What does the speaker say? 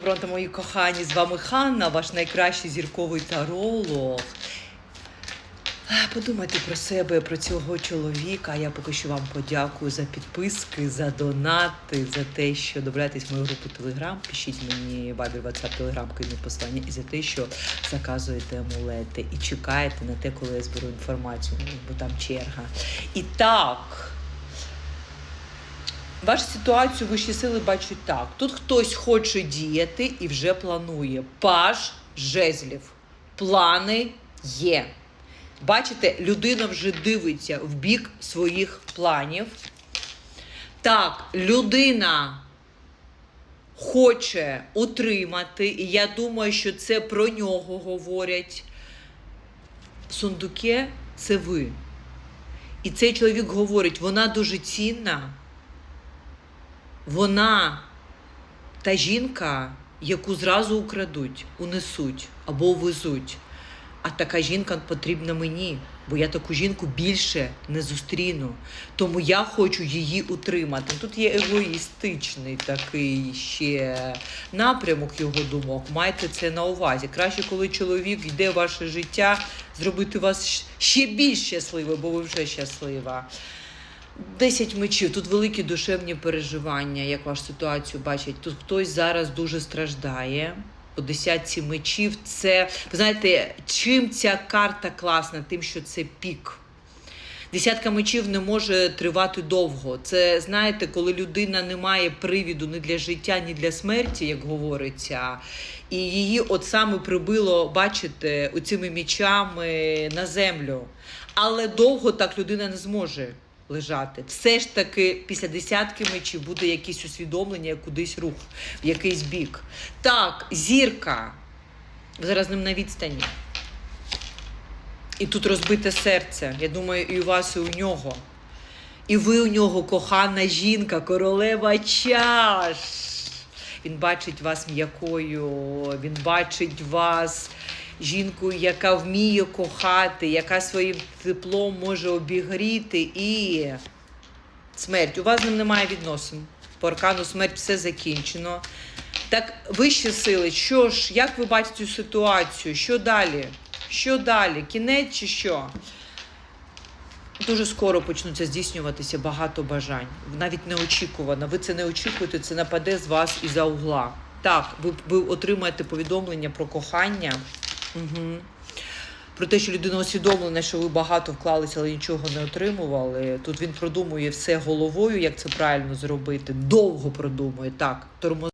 Пронто, мої кохані, з вами Ханна, ваш найкращий зірковий таролог. Подумайте про себе, про цього чоловіка. Я поки що вам подякую за підписки, за донати, за те, що добираєтесь в мою групу Телеграм. Пишіть мені Вайбер, WhatsApp, Телеграм, кинуть посилання і за те, що заказуєте амулети і чекаєте на те, коли я зберу інформацію, бо там черга. І так. Вашу ситуацію вищі сили бачать так. Тут хтось хоче діяти і вже планує. Паж жезлів. Плани є. Бачите, людина вже дивиться в бік своїх планів. Так, людина хоче утримати, і я думаю, що це про нього говорять. Сундуке це ви. І цей чоловік говорить, вона дуже цінна вона та жінка, яку зразу украдуть, унесуть або увезуть. А така жінка потрібна мені, бо я таку жінку більше не зустріну. Тому я хочу її утримати. Тут є егоїстичний такий ще напрямок його думок. Майте це на увазі. Краще, коли чоловік йде в ваше життя, зробити вас ще більш щасливим, бо ви вже щаслива. Десять мечів, тут великі душевні переживання, як вашу ситуацію бачать. Тут хтось зараз дуже страждає. По десятці мечів це, ви знаєте, чим ця карта класна, тим, що це пік. Десятка мечів не може тривати довго. Це знаєте, коли людина не має привіду ні для життя, ні для смерті, як говориться, і її от саме прибило, бачите, оцими мечами на землю. Але довго так людина не зможе лежати. Все ж таки, після десятки мечів буде якесь усвідомлення, кудись рух, в якийсь бік. Так, зірка. Зараз ним на відстані. І тут розбите серце. Я думаю, і у вас, і у нього. І ви у нього кохана жінка, королева чаш. Він бачить вас м'якою, він бачить вас жінкою, яка вміє кохати, яка своїм теплом може обігріти і смерть. У вас з ним немає відносин. По аркану смерть все закінчено. Так, вищі сили, що ж, як ви бачите цю ситуацію? Що далі? Що далі? Кінець чи що? Дуже скоро почнуться здійснюватися багато бажань. Навіть неочікувано. Ви це не очікуєте, це нападе з вас із-за угла. Так, ви, ви отримаєте повідомлення про кохання. Угу. Про те, що людина усвідомлена, що ви багато вклалися, але нічого не отримували. Тут він продумує все головою, як це правильно зробити. Довго продумує. Так, тормоз.